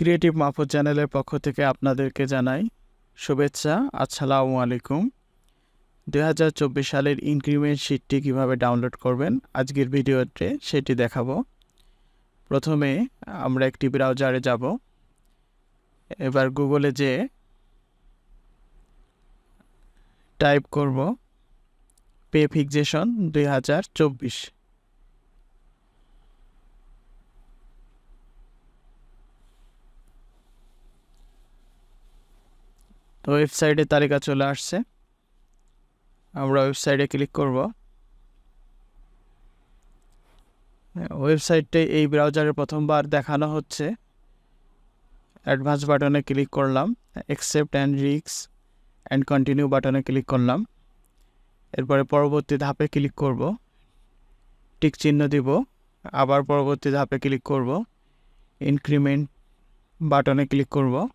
Creative Mahfuz চ্যানেলের পক্ষ থেকে আপনাদেরকে জানাই শুভেচ্ছা, আসসালামু আলাইকুম। দুই হাজার চব্বিশ সালের ইনক্রিমেন্ট শিটটি কীভাবে ডাউনলোড করবেন, আজকের ভিডিওতে সেটি দেখাবো। প্রথমে আমরা একটি ব্রাউজারে যাব। এবার গুগলে যে টাইপ করব পে ফিক্সেশন দুই তো ওয়েবসাইটে তালিকা চলে আসছে। আমরা ওয়েবসাইটে ক্লিক করব। ওয়েবসাইটে এই ব্রাউজারে প্রথমবার দেখানো হচ্ছে। অ্যাডভান্স বাটনে ক্লিক করলাম। অ্যাকসেপ্ট অ্যান্ড রিক্স অ্যান্ড কন্টিনিউ বাটনে ক্লিক করলাম। এরপরে পরবর্তী ধাপে ক্লিক করব। টিক চিহ্ন দিব। আবার পরবর্তী ধাপে ক্লিক করব। ইনক্রিমেন্ট বাটনে ক্লিক করব।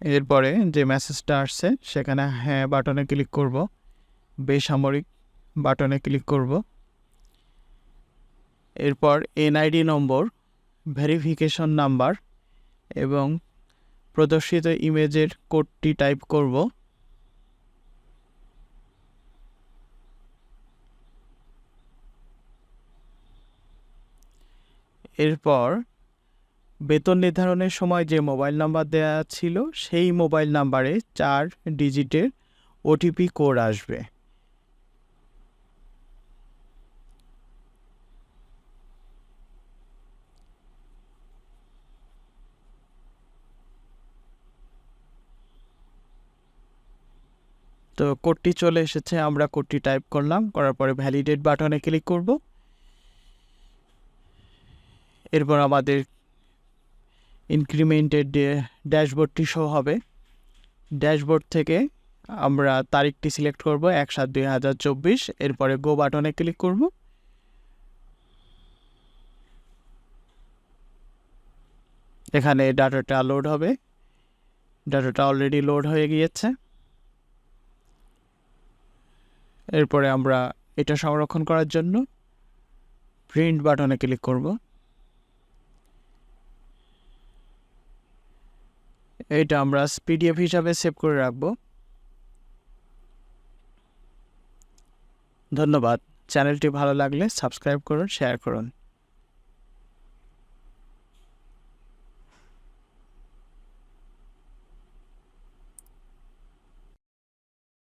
এরপরে যে মেসেজটা আসছে, সেখানে হ্যাঁ বাটনে ক্লিক করব। বেসামরিক বাটনে ক্লিক করব। এরপর এনআইডি নম্বর ভেরিফিকেশন নাম্বার এবং প্রদর্শিত ইমেজের কোডটি টাইপ করব। এরপর বেতন নির্ধারণের সময় যে মোবাইল নাম্বার দেওয়া ছিল, সেই মোবাইল নাম্বারে চার ডিজিটের ওটিপি কোড আসবে। তো কোডটি চলে এসেছে, আমরা কোডটি টাইপ করলাম, করার পরে ভ্যালিডেট বাটনে ক্লিক করব। এরপর আমাদের ইনক্রিমেন্টের ড্যাশবোর্ডটি শো হবে। ড্যাশবোর্ড থেকে আমরা তারিখটি সিলেক্ট করব এক সাত দুই হাজার চব্বিশ, এরপরে গো বাটনে ক্লিক করব। এখানে ডাটাটা লোড হবে। ডাটাটা অলরেডি লোড হয়ে গিয়েছে। এরপরে আমরা এটা সংরক্ষণ করার জন্য প্রিন্ট বাটনে ক্লিক করব। এটা আমরা পিডিএফ হিসাবে সেভ করে রাখব। ধন্যবাদ। চ্যানেলটি ভালো লাগলে সাবস্ক্রাইব করুন, শেয়ার করুন।